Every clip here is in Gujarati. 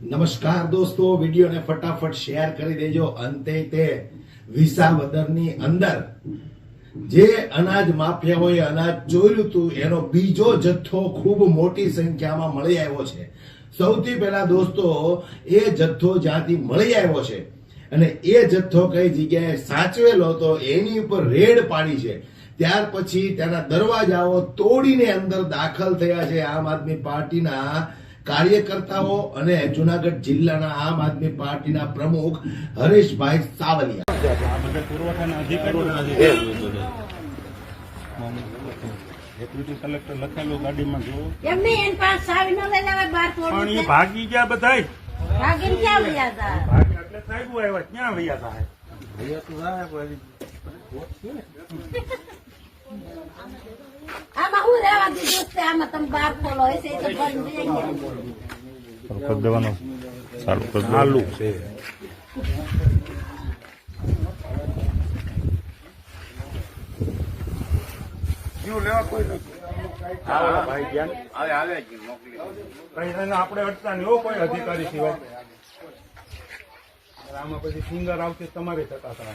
નમસ્કાર દોસ્તો, વિડીયોને ફટાફટ શેર કરી દેજો. અંતે તે વિસાવદરની અંદર જે અનાજ માફિયાઓએ અનાજ ચોર્યું હતું, એનો બીજો જથ્થો ખૂબ મોટી સંખ્યામાં મળી આવ્યો છે. સૌથી પહેલા દોસ્તો, એ જથ્થો જ્યાંથી મળી આવ્યો છે અને એ જથ્થો કઈ જગ્યાએ સાચવેલો હતો, એની ઉપર રેડ પાડી છે. ત્યાર પછી તેના દરવાજાઓ તોડીને અંદર દાખલ થયા છે આમ આદમી પાર્ટીના કાર્યકર્તાઓ અને જુનાગઢ જિલ્લાના આમ આદમી પાર્ટીના પ્રમુખ હરેશભાઈ સાવલિયા. ભાગી ગયા બધા ભાગી એટલે સાહેબ આવ્યા ક્યાં વૈયા થાય આમાં હું રહેવા દીધું છે? આમાં તમે બાર ખોલો હશે તો બંધ થઈ કરી દેવાનું. ચાલુ કરી ચાલુ છે. ભાઈ જ્ઞાન. કઈ એને આપણે અટતા નહીં કોઈ અધિકારી સિવાય. આમાં પછી સિંગર આવતી તમારે થતા હતા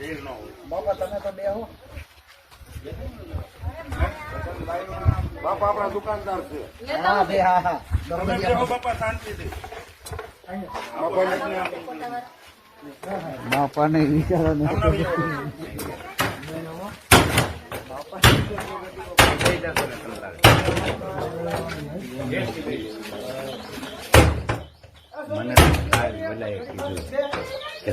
કયો તમે તો હોય બાપા આપણા દુકાનદાર છે તમે બેહો બાપા શાંતિથી. બાપાને વિચારો ને. મને આ કીધું કે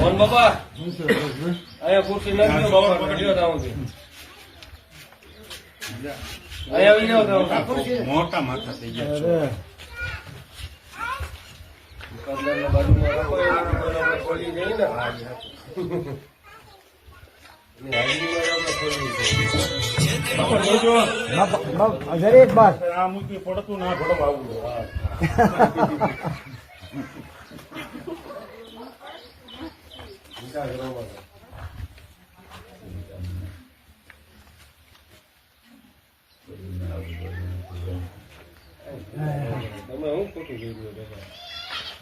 મોહન બાપા. અહીંયા ખુરશી નથી દો પકડ્યો લ્યો તાવ અહીંયા આવી જાઓ તાવ મોટા માથા થઈ ગયા. દુકાનદારના બાજુમાં રાખો, એ ખોલી ને. બાપા બાર. આ મૂકી પડતું ના ભડવા આવું ખોટું કહી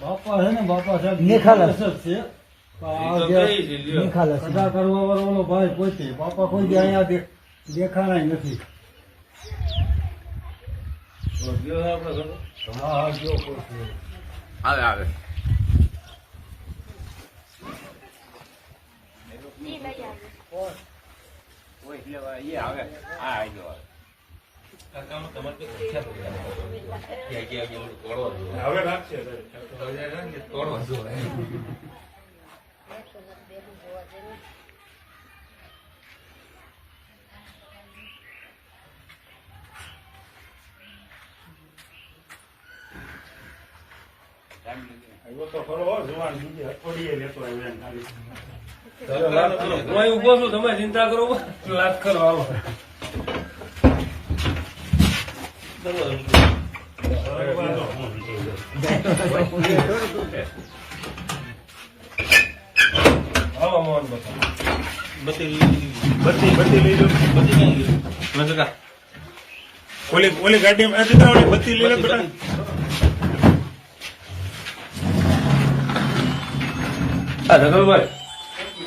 બાપા? છે ને બાપા સાહેબ નિખાલસ. છે કઈ કથા કરવા વાળો ભાઈ પોતે બાપા કોઈ અહીંયા દે- નથી આવે આવે કોઈ લેવા એ આવે આ આવી ગયો હવે રાખશે આવ્યો તો ખરો જુવાન બીજી અઠવાડિયે લેતો આવ્યો એમ ખાલી. હું ઊભો છું તમે ચિંતા કરો. લાખ કરો હું વિચારી મોહન બાપા બત્તી બત્તી લઈ લો. ઓલી ઓલી ગાડીમાં આ દીકરા ઓલી બત્તી લઈ લો બેટા. આ ધગલભાઈ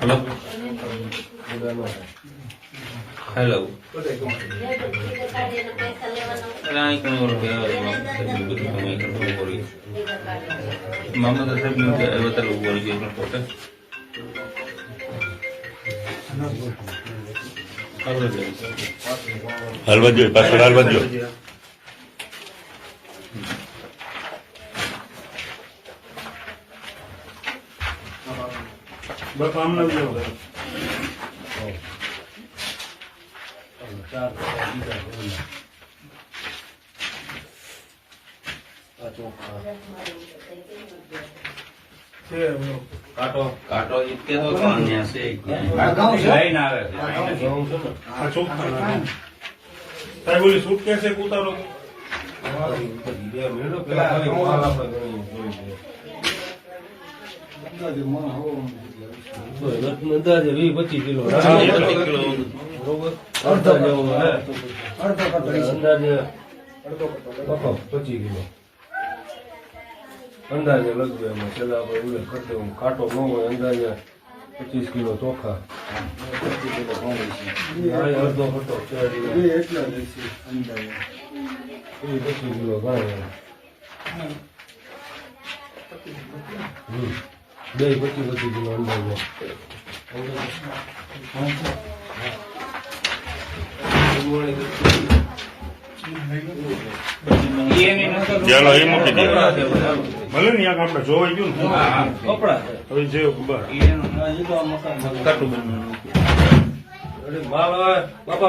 హలో హలో మమ్మ దశ ఐవత్తర નથી જવું કાંટો. કાંટો ઇતકે તો કોણ ન્યા છે આ ગાઉં છે? લઈને આવે છે. છે ને આ ચોખ્ખા સાહેબ ઓલી સૂટ ઉતારો બે મિનિટો પેલા ખાલી માલ આપણે ગણી જોઈએ. અંદાજે વીસ પચીસ કિલો. બરોબર. અડધા જેવું હે. અડધો કટોરી છે. અંદાજે પચીસ કિલો. અંદાજે લગભગ એમાં છેલ્લા આપણે ઉલ્લેખ કરી દઉં કાંટો ન હોય અંદાજે પચીસ કિલો ચોખા. હા, અડધો. એ પચીસ કિલો ગાય હમ. બે પચીસ પચીસ કિલો અંદાજે ચાલો એ મૂકી દે. ભલે ને યાર આપણે જોવાઈ ગયું ને. કપડા હવે જે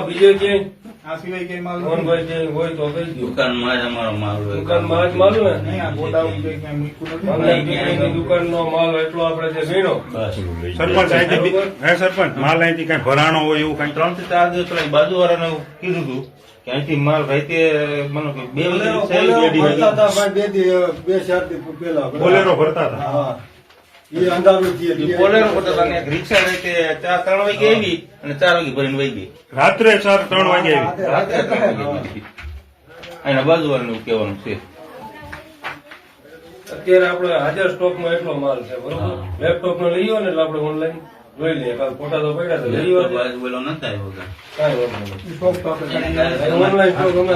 બીજો એનું કાટું બનવાનું અરે માલ આવે બાપા બીજે ક્યાંય મોહનભાઈ ક્યાંય હોય તો કહી દો દુકાનમાં જ અમારો માલ હોય. દુકાનમાં જ માલ હોય ને? ઓનલાઈન ટિકિટની દુકાનનો માલ એટલો આપણે જે ગણ્યો સરપંચ અહીંથી હે સરપંચ માલ અહીંથી કઈ ભરાણો હોય એવું કઈ? ત્રણથી ચાર દિવસ પેલા બાજુ વાળાને કીધું હતું કે અહીંથી માલ રાતે મને કે બે બોલેરો- ભરતા હતા બે બે ચાર દી પહેલા બોલેરો ભરતા હતા? હા. રાત્રે ચાર ત્રણ વાગે આવી. બાજુ વાળાનું કહેવાનું છે. અત્યારે આપણે હાજર સ્ટોકમાં એટલો માલ છે બરોબર? લેપટોપ નો લઈ ને એટલે આપણે ઓનલાઈન જોઈ લઈએ. કાલ ફોટા તો પડ્યા તો લઈએ ઓનલાઈન સ્ટોક અમે